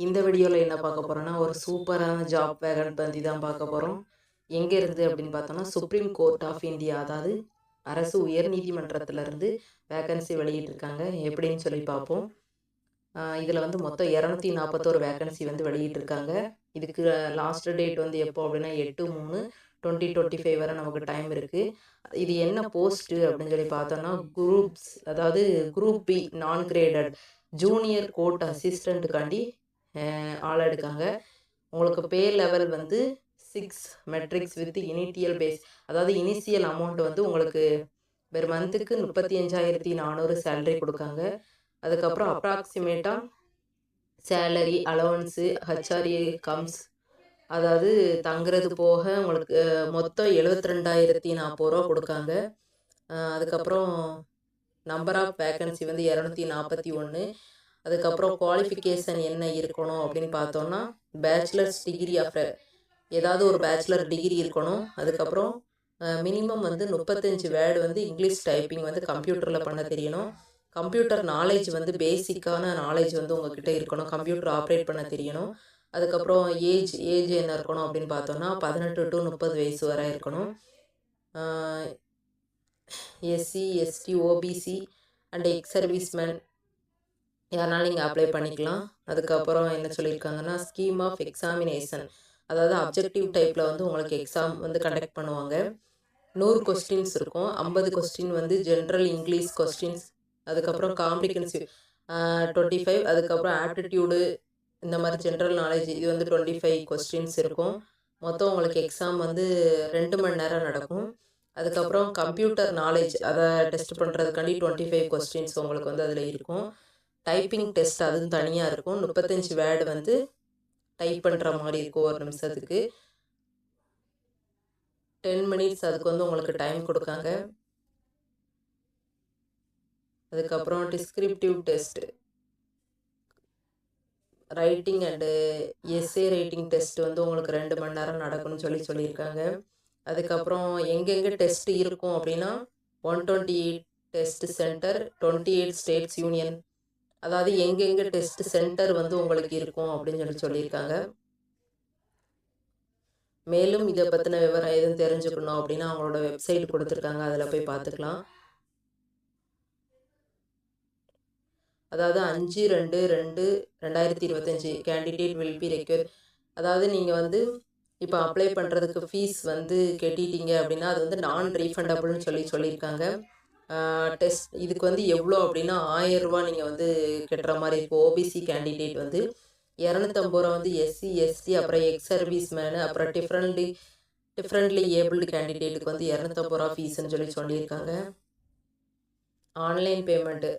இந்த வீடியோவில் என்ன பார்க்க போகிறோன்னா ஒரு சூப்பரான ஜாப் வேகன் பந்தி தான் பார்க்க போகிறோம் எங்கே இருந்து அப்படின்னு பார்த்தோம்னா சுப்ரீம் கோர்ட் ஆஃப் இந்தியா அதாவது அரசு உயர்நீதிமன்றத்திலிருந்து வேகன்சி வெளியிட்டிருக்காங்க. எப்படின்னு சொல்லி பார்ப்போம். இதில் வந்து மொத்தம் இரநூத்தி நாற்பத்தோரு வேகன்சி வந்து வெளியிட்டிருக்காங்க. இதுக்கு லாஸ்ட் டேட் வந்து எப்போ அப்படின்னா எட்டு மூணு டுவெண்ட்டி டுவெண்ட்டி ஃபைவ் வரை நமக்கு டைம் இருக்குது இது என்ன போஸ்ட்டு அப்படின்னு சொல்லி பார்த்தோன்னா குரூப்ஸ் அதாவது குரூப் பி நான் கிரேடட் ஜூனியர் கோர்ட் அசிஸ்டண்ட்டுக்காண்டி ஆள் எடுக்காங்க. உங்களுக்கு பே லெவல் வந்து six matrix with initial pay அதாவது இனிஷியல் அமௌண்ட் வந்து உங்களுக்கு பெர் மந்த்துக்கு முப்பத்தி அஞ்சாயிரத்தி நானூறு சேலரி கொடுக்காங்க. அதுக்கப்புறம் அப்ராக்சிமேட்டாக சேலரி அலவன்ஸு ஹச்ஆர்ஏ கம்ஸ் அதாவது தங்குறது போக உங்களுக்கு மொத்தம் எழுபத்தி ரெண்டாயிரத்தி நாற்பது ரூபா கொடுக்காங்க. அதுக்கப்புறம் நம்பர் ஆஃப் வேக்கன்சி வந்து இரநூத்தி நாற்பத்தி ஒன்று அதுக்கப்புறம் குவாலிஃபிகேஷன் என்ன இருக்கணும் அப்படின்னு பார்த்தோன்னா பேச்சுலர்ஸ் டிகிரி ஆஃப் ஏதாவது ஒரு பேச்சுலர் டிகிரி இருக்கணும். அதுக்கப்புறம் மினிமம் வந்து முப்பத்தஞ்சு வேர்டு வந்து இங்கிலீஷ் டைப்பிங் வந்து கம்ப்யூட்டரில் பண்ண தெரியணும். கம்ப்யூட்டர் நாலேஜ் வந்து பேசிக்கான நாலேஜ் வந்து உங்ககிட்ட இருக்கணும். கம்ப்யூட்டர் ஆப்ரேட் பண்ண தெரியணும். அதுக்கப்புறம் ஏஜ் ஏஜ் என்ன இருக்கணும் அப்படின்னு பார்த்தோன்னா பதினெட்டு டு முப்பது வயசு வரை இருக்கணும். SC ST OBC and ex servicemen யாருனாலும் நீங்கள் அப்ளை பண்ணிக்கலாம். அதுக்கப்புறம் என்ன சொல்லியிருக்காங்கன்னா ஸ்கீம் ஆஃப் எக்ஸாமினேஷன் அதாவது அப்ஜெக்டிவ் டைப்பில் வந்து உங்களுக்கு எக்ஸாம் வந்து கண்டக்ட் பண்ணுவாங்க. நூறு கொஸ்டின்ஸ் இருக்கும். ஐம்பது கொஸ்டின் வந்து ஜென்ரல் இங்கிலீஷ் கொஸ்டின்ஸ் அதுக்கப்புறம் காம்ப்ளிகன்சிவ் டுவெண்ட்டி ஃபைவ் அதுக்கப்புறம் ஆப்டிடியூடு இந்த மாதிரி ஜென்ரல் நாலேஜ் இது வந்து டுவெண்ட்டி ஃபைவ் கொஸ்டின்ஸ் இருக்கும். மொத்தம் உங்களுக்கு எக்ஸாம் வந்து ரெண்டு மணி நேரம் நடக்கும். அதுக்கப்புறம் கம்ப்யூட்டர் நாலேஜ் அதை டெஸ்ட் பண்ணுறதுக்காண்டி டுவெண்ட்டி ஃபைவ் கொஸ்டின்ஸ் உங்களுக்கு வந்து அதில் இருக்கும். டைப்பிங் டெஸ்ட் அதுவும் தனியாக இருக்கும். முப்பத்தஞ்சு வேர்டு வந்து டைப் பண்ணுற மாதிரி இருக்கும் ஒரு நிமிஷத்துக்கு. டென் மினிட்ஸ் அதுக்கு வந்து உங்களுக்கு டைம் கொடுக்காங்க. அதுக்கப்புறம் descriptive test writing and essay writing test வந்து உங்களுக்கு ரெண்டு மணி நேரம் நடக்கும்னு சொல்லி சொல்லியிருக்காங்க. அதுக்கப்புறம் எங்கெங்கே டெஸ்ட் இருக்கும் அப்படின்னா one twenty eight test centre twenty eight states union அதாவது எங்கெங்கே டெஸ்ட் சென்டர் வந்து உங்களுக்கு இருக்கும் அப்படின்னு சொல்லி சொல்லியிருக்காங்க. மேலும் இதை பற்றின விவரம் எதுவும் தெரிஞ்சுக்கணும் அப்படின்னா அவங்களோட வெப்சைட் கொடுத்துருக்காங்க. அதில் போய் பார்த்துக்கலாம். அதாவது அஞ்சு ரெண்டு ரெண்டு ரெண்டாயிரத்தி இருபத்தஞ்சி. கேண்டிடேட் வில் பி ரெக்யூர் அதாவது நீங்கள் வந்து இப்போ அப்ளை பண்ணுறதுக்கு ஃபீஸ் வந்து கட்டிட்டீங்க அப்படின்னா அது வந்து நான் ரீஃபண்டபுள்னு சொல்லி சொல்லியிருக்காங்க. டெஸ்ட் இதுக்கு வந்து எவ்வளோ அப்படின்னா ஆயிரரூபா நீங்கள் வந்து கட்டுற மாதிரி இருக்கும் ஓபிசி கேண்டிடேட் வந்து இரநூத்தம்பது ரூபா வந்து எஸ்சி எஸ்டி அப்புறம் எக்ஸ் சர்வீஸ் மேனு அப்புறம் டிஃப்ரெண்ட்லி டிஃப்ரெண்ட்லி ஏபிள்டு கேண்டிடேட்டுக்கு வந்து இரநூத்தம்பது ரூபா ஃபீஸ்ன்னு சொல்லி சொல்லியிருக்காங்க. ஆன்லைன் பேமெண்ட்டு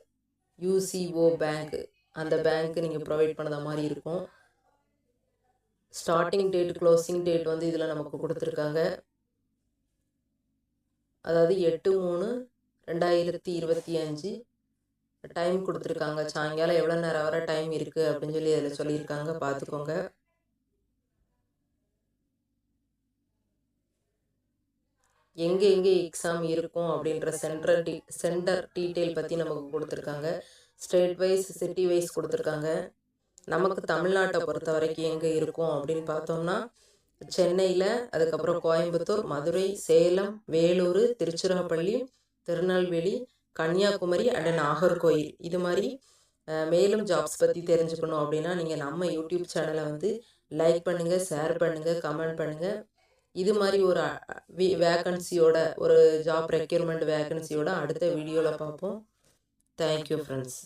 யூசிஓ பேங்க் அந்த பேங்க்கு நீங்கள் ப்ரொவைட் பண்ணத மாதிரி இருக்கும். ஸ்டார்டிங் டேட் க்ளோசிங் டேட் வந்து இதில் நமக்கு கொடுத்துருக்காங்க. அதாவது எட்டு மூணு ரெண்டாயிரத்தி இருபத்தி அஞ்சு டைம் கொடுத்துருக்காங்க. சாயங்காலம் எவ்வளோ நேரம் வர டைம் இருக்குது அப்படின்னு சொல்லி அதில் சொல்லியிருக்காங்க. பார்த்துக்கோங்க. எங்கே எங்கே எக்ஸாம் இருக்கும் அப்படின்ற சென்டர் டீ சென்டர் டீட்டெயில் பற்றி நமக்கு கொடுத்துருக்காங்க. ஸ்டேட் வைஸ் சிட்டி வைஸ் கொடுத்துருக்காங்க. நமக்கு தமிழ்நாட்டை பொறுத்த வரைக்கும் எங்கே இருக்கும் அப்படின்னு பார்த்தோம்னா சென்னையில் அதுக்கப்புறம் கோயம்புத்தூர் மதுரை சேலம் வேலூர் திருச்சிராப்பள்ளி திருநெல்வேலி கன்னியாகுமரி அண்ட் நாகர்கோயில் இது மாதிரி மேலும் ஜாப்ஸ் பற்றி தெரிஞ்சுக்கணும் அப்படின்னா நீங்கள் நம்ம யூடியூப் சேனலை வந்து லைக் பண்ணுங்கள் ஷேர் பண்ணுங்கள் கமெண்ட் பண்ணுங்கள் இது மாதிரி ஒரு வி வேக்கன்சியோட ஒரு ஜாப் ரெக்யூர்மெண்ட் வேக்கன்சியோட அடுத்த வீடியோவில் பார்ப்போம். Thank you friends